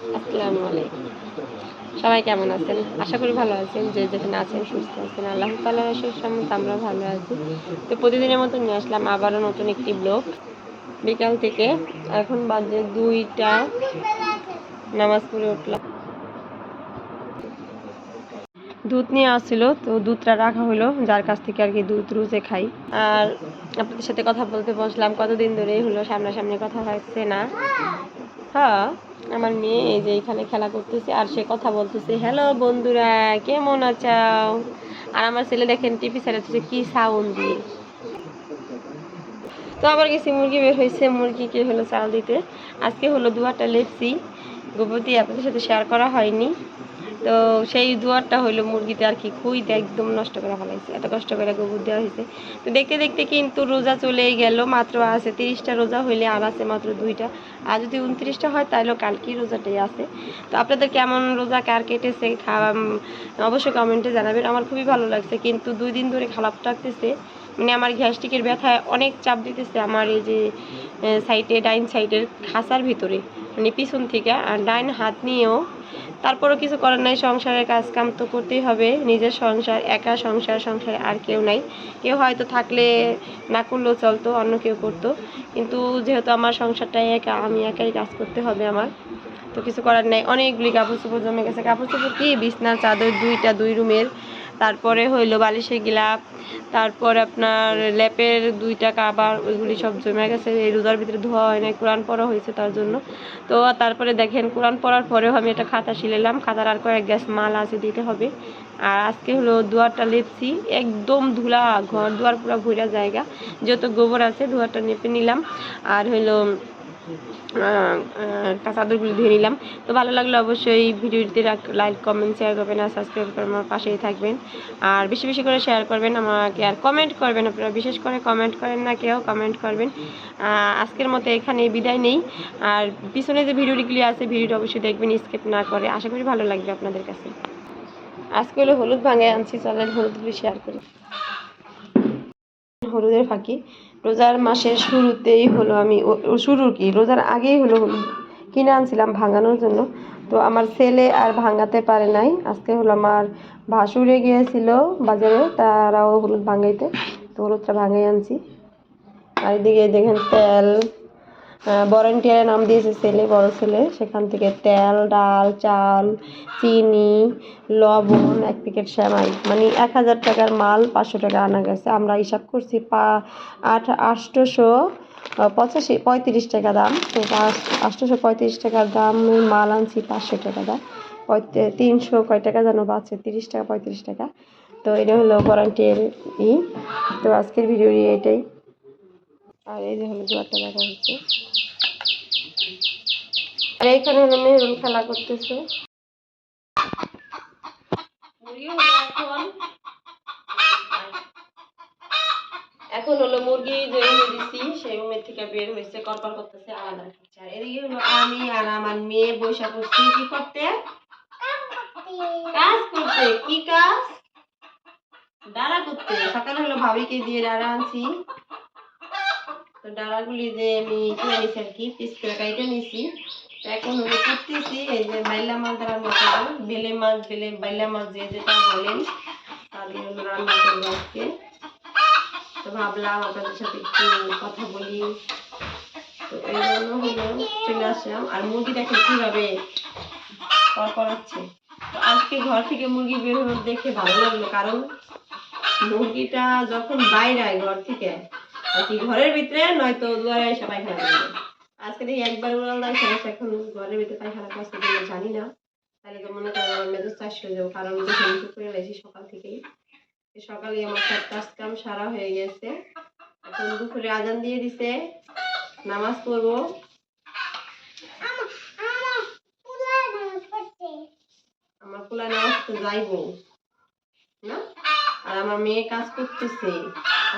আসসালামু আলাইকুম। সবাই কেমন আছেন? আশা করি ভালো আছেন। যে যেখানে আছেন, সুস্থ আছেন। আল্লাহ তাল্লাহ সম্মত আমরা ভালো আছি। তো প্রতিদিনের মতো নিয়ে আসলাম আবারও নতুন একটি ব্লগ। বিকাল থেকে এখন বাজে দুইটা। নামাজ পড়ে উঠলাম। দুধ নিয়ে আসছিল, তো দুধটা রাখা হলো। যার কাছ থেকে আর কি দুধ রুজে খাই। আর আপনাদের সাথে কথা বলতে বসলাম। কতদিন ধরেই হলো, সামনাসামনি কথা হচ্ছে না। হ্যাঁ। আমার মেয়ে এই যে এখানে খেলা করতেছে আর সে কথা বলতেছে হ্যালো বন্ধুরা, কেমন আছাও আর আমার ছেলে দেখেন টিভি চালাতেছে কি সাউন্ড দিয়ে তো আবার গেছি, মুরগি বের হয়েছে, মুরগিকে হলো চাল দিতে। আজকে হলো দুয়াটা লেপসি গোবর দিয়ে আপনাদের সাথে শেয়ার করা হয়নি। তো সেই দুয়ারটা হলো মুরগিতে আর কি খুইতে একদম নষ্ট করে ফেলাইছে। এত কষ্ট করে গোবর দেওয়া হয়েছে তো দেখতে দেখতে কিন্তু রোজা চলেই গেল। মাত্র আছে তিরিশটা রোজা হইলে আর আছে মাত্র দুইটা। আর যদি উনত্রিশটা হয় তাহলে কালকেই রোজাটাই আছে। তো আপনাদের কেমন রোজা, কার কেটেছে খাওয়া অবশ্যই কমেন্টে জানাবেন। আমার খুবই ভালো লাগছে। কিন্তু দুই দিন ধরে খারাপ লাগতেছে। মানে আমার গ্যাস্ট্রিকের ব্যথায় অনেক চাপ দিতেছে আমার এই যে সাইডে ডাইন সাইডের খাসার ভিতরে। মানে পিছন থেকে। আর ডাইন হাত নিয়েও তারপরও কিছু করার নাই, সংসারের কাজ কাম তো করতেই হবে, নিজের সংসার, একা সংসার, সংসারে আর কেউ নাই। কেউ হয়তো থাকলে না করলেও চলতো, অন্য কেউ করতো। কিন্তু যেহেতু আমার সংসারটাই একা, আমি একাই কাজ করতে হবে আমার। তো কিছু করার নাই, অনেকগুলি কাপড় চোপড় জমে গেছে। কাপড় চোপড় কি? বিছনা, চাদর, দুইটা, দুই রুমের। তারপরে হইল বালিশের গিলাপ, তারপর আপনার ল্যাপের দুইটা কাবার, ওইগুলি সব জমে গেছে। এই রোজার ভিতরে ধোয়া হয় না কোরআন পড়া হয়েছে তার জন্য। তো তারপরে দেখেন, কোরআন পড়ার পরেও আমি একটা খাতা শিলেলাম খাতার আর কয়েক গ্যাস মাল আছে দিতে হবে। আর আজকে হলো দুয়ারটা লেপছি, একদম ধুলা ঘর, দুয়ার পুরো ঘুরা জায়গা। যত গোবর আছে দুয়ারটা নেপে নিলাম। আর হলো চাদরগুলো ধুয়ে নিলাম। তো ভালো লাগলে অবশ্যই ভিডিওটিতে লাইক কমেন্ট শেয়ার করবেন আর সাবস্ক্রাইব করে আমার পাশেই থাকবেন। আর বেশি বেশি করে শেয়ার করবেন, আমাকে আর কমেন্ট করবেন আপনারা। বিশেষ করে কমেন্ট করেন না কেউ কমেন্ট করবেন। আজকের মতো এখানে বিদায় নেই। আর পিছনে যে ভিডিওগুলি আছে ভিডিওটা অবশ্যই দেখবেন স্কিপ না করে। আশা করি ভালো লাগবে আপনাদের কাছে। আজকে হলো হলুদ ভাঙে আনছি, চলেন হলুদগুলি শেয়ার করি। হলুদের ফাঁকি। রোজার মাসের শুরুতেই হলো আমি শুরুর কি? রোজার আগেই হলো কিনে আনছিলাম ভাঙানোর জন্য। তো আমার ছেলে আর ভাঙাতে পারে নাই। আজকে হলো আমার ভাসুরে গিয়েছিল বাজারে, তারাও হলুদ ভাঙাইতে। তো হলুদটা ভাঙাই আনছি। আর এদিকে দেখেন তেল ভলেন্টিয়ারের নাম দিয়েছে ছেলে, বড় ছেলে। সেখান থেকে তেল, ডাল, চাল, চিনি, লবণ, এক প্যাকেট শ্যামাই মানে এক হাজার টাকার মাল পাঁচশো টাকা আনা গেছে। আমরা হিসাব করছি পা, আট, আটশোশো পঁচাশি, পঁয়ত্রিশ টাকা দাম। তো আটশোশো পঁয়ত্রিশ টাকার দাম মাল আনছি পাঁচশো টাকা দাম। তিনশো কয় টাকা যেন বাঁচে, তিরিশ টাকা, পঁয়ত্রিশ টাকা। তো এটা হলো ভলান্টিয়ার ই তো আজকের ভিডিও এটাই। আর এই যে হলো জোয়ারটা দেখা হচ্ছে। আর এইখানে হলো মেহরুন খেলা করতেছে। এখন হলো মুরগি যে দিছি, সেই থেকে বের হয়েছে করতেছে আলাদা আর এদিকে হলো আমি আর আমার মেয়ে বৈশা করছি কি করতে? কাজ করতে। কি কাজ? ডালা করতে। সকালে হলো ভাবিকে দিয়ে ডালা আনছি। তো ডালাগুলি যে আমি কিনে নিছি আর কি পিস করে কাইটে নিছি। তো এখন হলো করতেছি, এই যে বাইলা মাছ রান্না করব বেলে মাছ, বেলে বাইলা মাছ যে যেটা বলেন হলো রান্না করব আজকে। তো ভাবলাম আপনাদের সাথে একটু কথা বলি। তো এই জন্য হলো চলে আসলাম। আর মুরগি দেখে কীভাবে কর করাচ্ছে। তো আজকে ঘর থেকে মুরগি বের হলো দেখে ভালো লাগল, কারণ মুরগিটা যখন বাইরে ঘর থেকে কি ঘরের ভিতরে, নয়তো দুয়ারে এসে পায়খানা করবে আজকে দেখি একবার উড়াল সমস্যা এখন ঘরের ভিতরে পায়খানা করছে কিনা জানি না। তাহলে তো মনে করেন আমার মেজাজ চাষ হয়ে যাব, কারণ আমি করে গেছি সকাল থেকেই। সকালে আমার সব কাজ কাম সারা হয়ে গেছে। এখন দুপুরে আজান দিয়ে দিছে, নামাজ পড়ব। আমার পোলা নামাজ তো যাইবো, না? আর আমার মেয়ে কাজ করতেছে।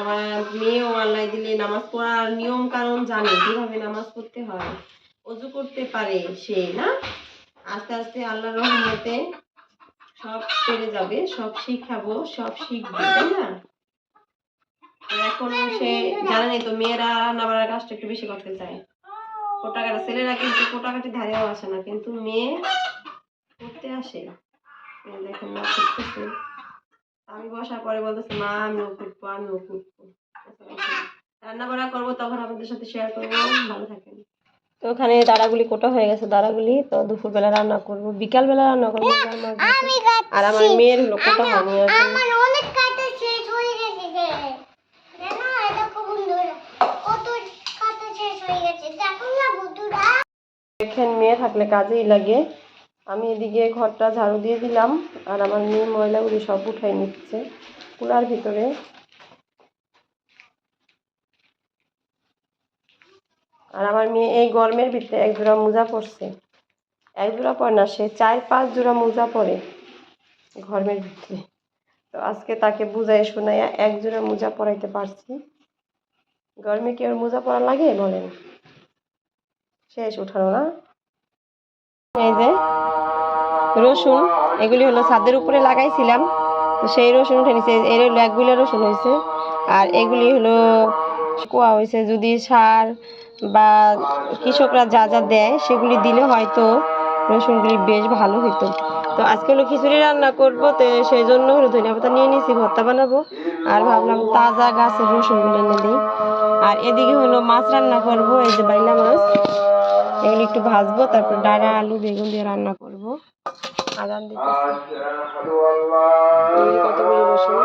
আমার মেয়েও আল্লাহ দিলে নামাজ পড়ার নিয়ম কারণ জানে কীভাবে নামাজ পড়তে হয়, অজু করতে পারে সে, না? আস্তে আস্তে আল্লাহর রহমতে সব পেরে যাবে, সব শিখাবো, সব শিখবে, তাই না? এখন সে জানেনি তো, মেয়েরা রান্না বান্নার কাজটা একটু বেশি করতে চায়। কোটা কাটা ছেলেরা কিন্তু কোটাকাটি ধারেও আসে না, কিন্তু মেয়ে করতে আসে। দেখেন মা করতেছে আমি বসার পরে বলতেছে মা আমিও কুটবো আমিও কুটবো রান্না বান্না করব তখন আপনাদের সাথে শেয়ার করব। ভালো থাকেন। তো ওখানে দাঁড়াগুলি কোটা হয়ে গেছে দাঁড়াগুলি। তো দুপুরবেলা রান্না করব বিকালবেলা রান্না করব। আর আমার মেয়ের হলো কোটা হয়নি দেখেন মেয়ে থাকলে কাজেই লাগে। আমি এদিকে ঘরটা ঝাড়ু দিয়ে দিলাম, আর আমার মেয়ে ময়লাগুলি সব উঠাই নিচ্ছে কুলার ভিতরে। আর আমার মেয়ে এই গরমের ভিতরে এক জোড়া মোজা পরছে। এক জোড়া পরে না, সে চার পাঁচ জোড়া মোজা পরে গরমের ভিতরে। তো আজকে তাকে বুঝাই শোনাইয়া এক জোড়া মোজা পরাইতে পারছি। গরমে কি ওর মোজা পরা লাগে? বলেন। শেষ, উঠানো না? এই যে রসুন, এগুলি হলো ছাদের উপরে লাগাইছিলাম। তো সেই রসুন উঠে নিছে, এর হলো একগুলো রসুন হয়েছে আর এগুলি হলো কোয়া হয়েছে যদি সার বা কৃষকরা যা যা দেয়, সেগুলি দিলে হয়তো রসুনগুলি বেশ ভালো হতো তো আজকে হলো খিচুড়ি রান্না করব, তো সেই জন্য হলো ধনিয়া পাতা নিয়ে নিয়েছি ভর্তা বানাবো। আর ভাবলাম তাজা গাছের রসুনগুলো এনে দিই। আর এদিকে হলো মাছ রান্না করব, এই যে বাইলা মাছ। এগুলো একটু ভাজবো, তারপর ডাঁড়া, আলু, বেগুন দিয়ে রান্না করব। আদান দিতেছি। কতগুলো রসুন?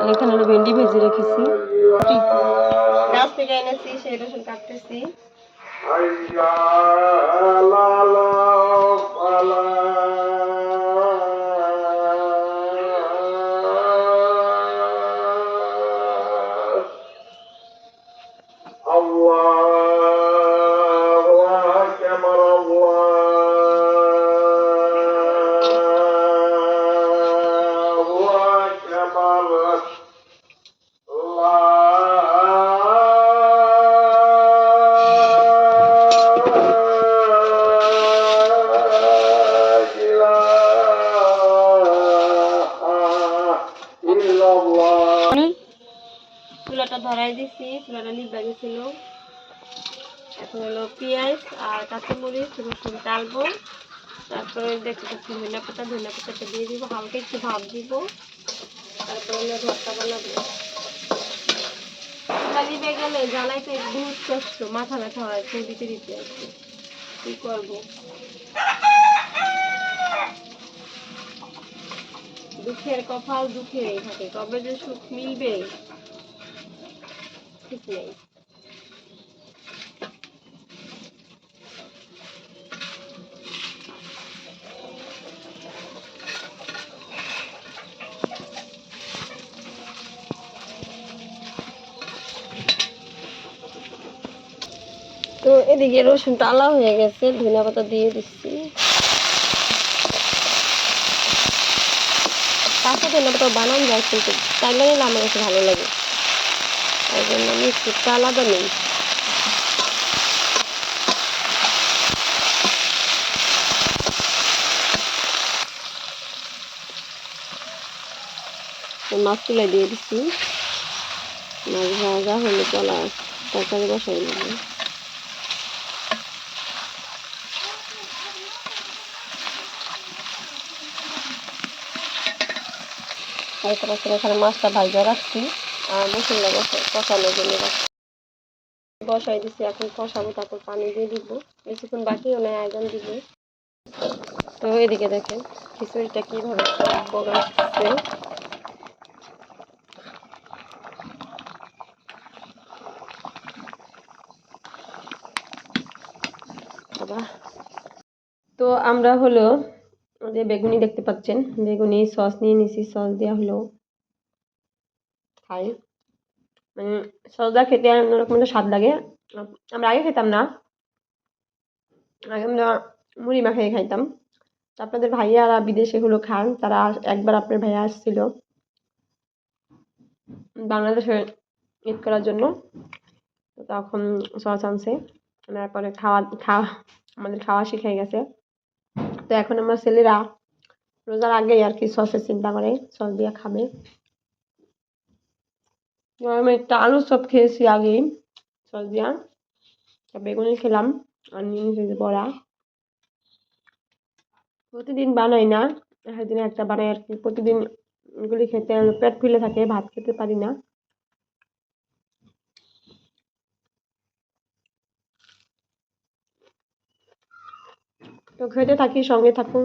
আর এখানে হলো ভেন্ডি ভেজে রেখেছি। গাছ থেকে এনেছি, সেই রসুন কাটতেছি। চুলাটা ধরাই দিছি, চুলাটা নিভা গেছিল এখন হলো পেঁয়াজ আর কাঁচামরিচ, রসুন টালবো। তারপরে দেখতে ধনিয়া পাতা, ধনিয়া পাতাটা দিয়ে দিব, হালকা একটু ভাপ দিব। আমরা ভর্তা বানাবো গেলে মাথা ব্যথা হয় দিতে দিতে কি কি করব? দুঃখের কপাল দুঃখে থাকে কবে যে সুখ মিলবে? ঠিক নেই। তো এদিকে রসুন টালা হয়ে গেছে, ধনিয়া পাতা দিয়ে দিচ্ছি। কাঁচা ধনিয়া পাতা বানানো যায়, কিন্তু চাইলে নিলে আমার কাছে ভালো লাগে। তাই জন্য আমি একটু আলাদা নেই। মাছ তুলে দিয়ে দিচ্ছি। মাছ ভাজা হলে চলা, তরকারি বসাই দেখতে পাচ্ছেন এখানে মাছটা ভাজা রাখছি। আর মশলা বসা কষানোর জন্য রাখছি। বসাই দিচ্ছি এখন কষাবো, তারপর পানি দিয়ে দিব। বেশিক্ষণ বাকিও নেই, আয়োজন দিব। তো এদিকে দেখেন, খিচুড়িটা কীভাবে বগাচ্ছে তো আমরা হলো যে বেগুনি দেখতে পাচ্ছেন, বেগুনি সস নিয়ে নিছি, সস দেওয়া হলো। খাই। মানে সসটা খেতে অন্যরকম একটা স্বাদ লাগে। আমরা আগে খেতাম না। আগে আমরা মুড়ি মাখিয়ে খাইতাম। আপনাদের ভাইয়ারা বিদেশে হলো খান, তারা একবার আপনার ভাইয়া আসছিল বাংলাদেশে ঈদ করার জন্য। তখন সস আনছে। আনার পরে খাওয়া খাওয়া, আমাদের খাওয়া শিখে গেছে। তো এখন আমার ছেলেরা রোজার আগেই আর কি সসের চিন্তা করে, সস দিয়ে খাবে। আমি একটা আলু চপ খেয়েছি আগেই, সস দিয়া। বেগুনি খেলাম আর নিয়ে বড়া। প্রতিদিন বানাই না সেদিন একটা বানাই আর কি। প্রতিদিন এগুলি খেতে পেট ফুলে থাকে, ভাত খেতে পারি না। তো খেতে থাকি সঙ্গে থাকুন।